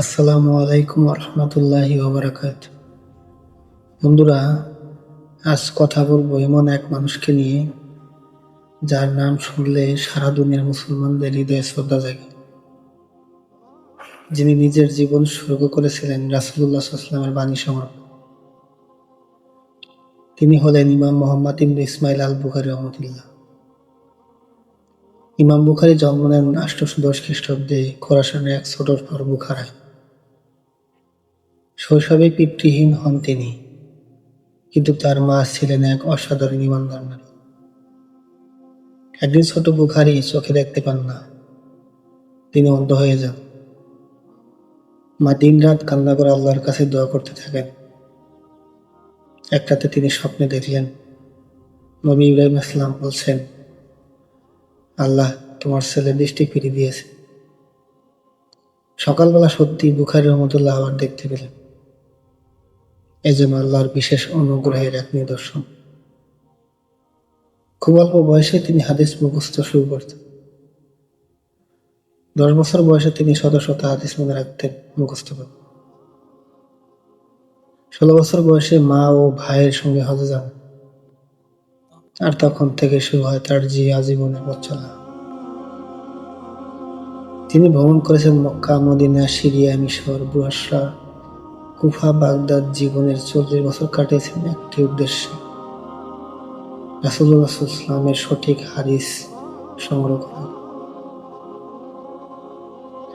আসসালামু আলাইকুম রহমতুল্লাহি ওবরাকাত। বন্ধুরা, আজ কথা বলব এমন এক মানুষকে নিয়ে, যার নাম শুনলে সারা দুনিয়ার মুসলমানদের হৃদয়ে শ্রদ্ধা জাগে। যিনি নিজের জীবন সুর্গ করেছিলেন রাসুল্লাহ সাল্লামের বাণী সমর্পণ তিনি হলেন ইমাম মোহাম্মদ ইবনে ইসমাইল আল বুখারি রহমতুল্লাহ। ইমাম বুখারি জন্ম নেন আষ্টশো দশ খ্রিস্টাব্দে খোরাসানের এক ছোট শহর বুখারায়। শৈশবে পিতৃহীন হন তিনি। কিন্তু তার মা ছিলেন এক অসাধারণ ইমানদার নারী। একদিন ছোট বুখারি চোখে দেখতে পান না। তিনি অন্ধ হয়ে যান। মা দিন রাত কান্না করে আল্লাহর কাছে দোয়া করতে থাকেন। একটাতে তিনি স্বপ্নে দেখলেন, নবী ইব্রাহিম ইসলাম বলছেন, আল্লাহ তোমার ছেলে দৃষ্টি ফিরে দিয়েছে। সকালবেলা সত্যি বুখারি রহমতুল্লাহ আবার দেখতে পেলেন। জন্য আল্লাহর বিশেষ অনুগ্রহের এক নিদর্শন। খুব অল্প বয়সে তিনি হাদিস মুখস্থ শুরু করতেন। দশ বছর বয়সে তিনি শত শত হাদিস মনে রাখতেন মুখস্থ করে। ষোলো বছর বয়সে মা ও ভাইয়ের সঙ্গে হজে যান। আর তখন থেকে শুরু হয় তার জি আজীবনের পথ চলা তিনি ভ্রমণ করেছেন মক্কা, মদিনা, সিরিয়া, মিশর বুয়াশা কুফা বাগদাদ জীবনের চল্লিশ বছর কাটিয়েছেন একটি উদ্দেশ্যে। রাসুল্লাহামের সঠিক হাদিস সংগ্রহ করা।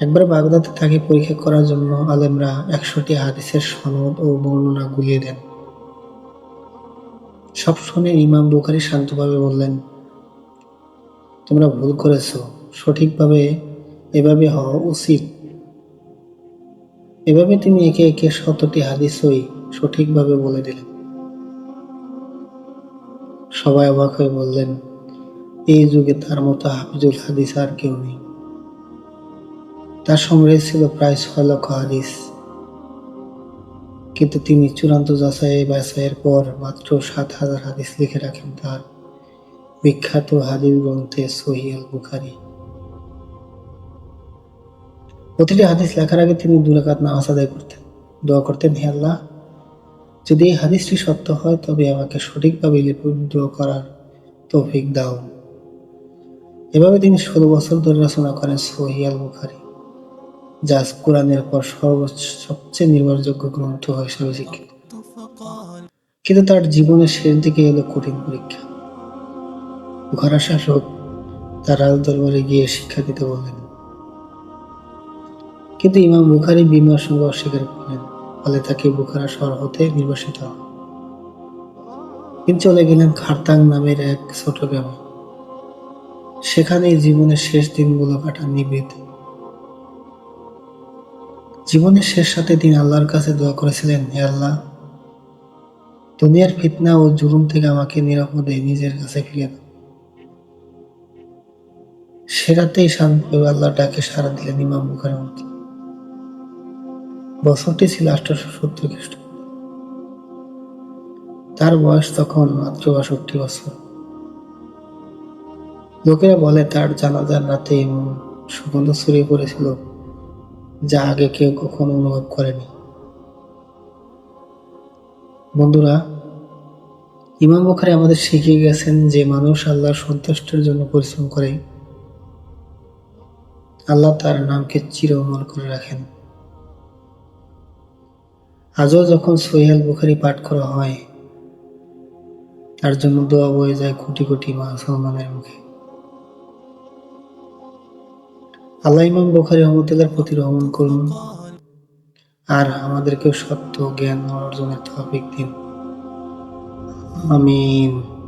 একবার বাগদাদে তাকে পরীক্ষা করার জন্য আলেমরা একশোটি হাদিসের সনদ ও বর্ণনা গুলিয়ে দেন। সব শুনে ইমাম বুখারি শান্তভাবে বললেন, তোমরা ভুল করেছ। সঠিকভাবে এভাবে হওয়া উচিত। এভাবে তিনি একে একে শতটি হাদিসই সঠিকভাবে বলে দিলেন। সবাই অবাক হয়ে বললেন, এই যুগে তার মতো হাফিজুল হাদিস আর কেউ নেই। তার সংগ্রহে ছিল প্রায় ছয় লক্ষ হাদিস। কিন্তু তিনি চূড়ান্ত যাচাই বাছাইয়ের পর মাত্র সাত হাজার হাদিস লিখে রাখেন তার বিখ্যাত হাদিস গ্রন্থে সহিয়াল বুখারি প্রতিটি হাদিস লেখার আগে তিনি দুরাকাত নামাজ আদায় করতেন। দোয়া করতেন, হে আল্লাহ, যদি এই হাদিসটি সত্য হয়, তবে আমাকে সঠিকভাবে লিপিবদ্ধ করার তৌফিক দাও। এভাবে তিনি ষোলো বছর ধরে রচনা করেন সহিয়াল বুখারি যা কোরআনের পর সর্বোচ্চ সবচেয়ে নির্ভরযোগ্য গ্রন্থ হিসেবে স্বীকৃত। কিন্তু তার জীবনের শেষ দিকে এলো কঠিন পরীক্ষা। ঘরা শাসক তার রাজ দরবারে গিয়ে শিক্ষা দিতে বললেন। কিন্তু ইমাম বুখারি বিমার সঙ্গে অস্বীকার করলেন ফলে তাকে বুখারা শহর হতে নির্বাসিত হন তিনি চলে গেলেন খারতাং নামের এক ছোট গ্রামে সেখানেই জীবনের শেষ দিনগুলো কাটান নিবৃত জীবনের শেষ সাথে তিনি আল্লাহর কাছে দোয়া করেছিলেন, হে আল্লাহ, দুনিয়ার ফিতনা ও জুলুম থেকে আমাকে নিরাপদে নিজের কাছে ফিরে দাও। সে রাতেই শান্ত আল্লাহ ডাকে সারা দিলেন ইমাম বুখারের মতো বছরটি ছিল আঠারোশো সত্তর খ্রিস্টাব্দ তার বয়স তখন মাত্র বাষট্টি বছর। লোকেরা বলে, তার জানাজার রাতে এমন সুগন্ধ ছড়িয়ে পড়েছিল যা আগে কেউ কখনো অনুভব করেনি। বন্ধুরা, ইমাম বখারে আমাদের শিখিয়ে গেছেন যে মানুষ আল্লাহর সন্তুষ্টের জন্য পরিশ্রম করে। আল্লাহ তার নামকে চির অমল করে রাখেন। আজও যখন সোহেল বুখারি পাঠ করা হয়, তার জন্য দোয়া বয়ে যায় কোটি কোটি মুসলমানের মুখে। আল্লাহ ইমাম বুখারি রহমতুল্লার প্রতি রহমান করুন, আর আমাদেরকেও সত্য জ্ঞান অর্জনের তহবিক দিন। আমিন।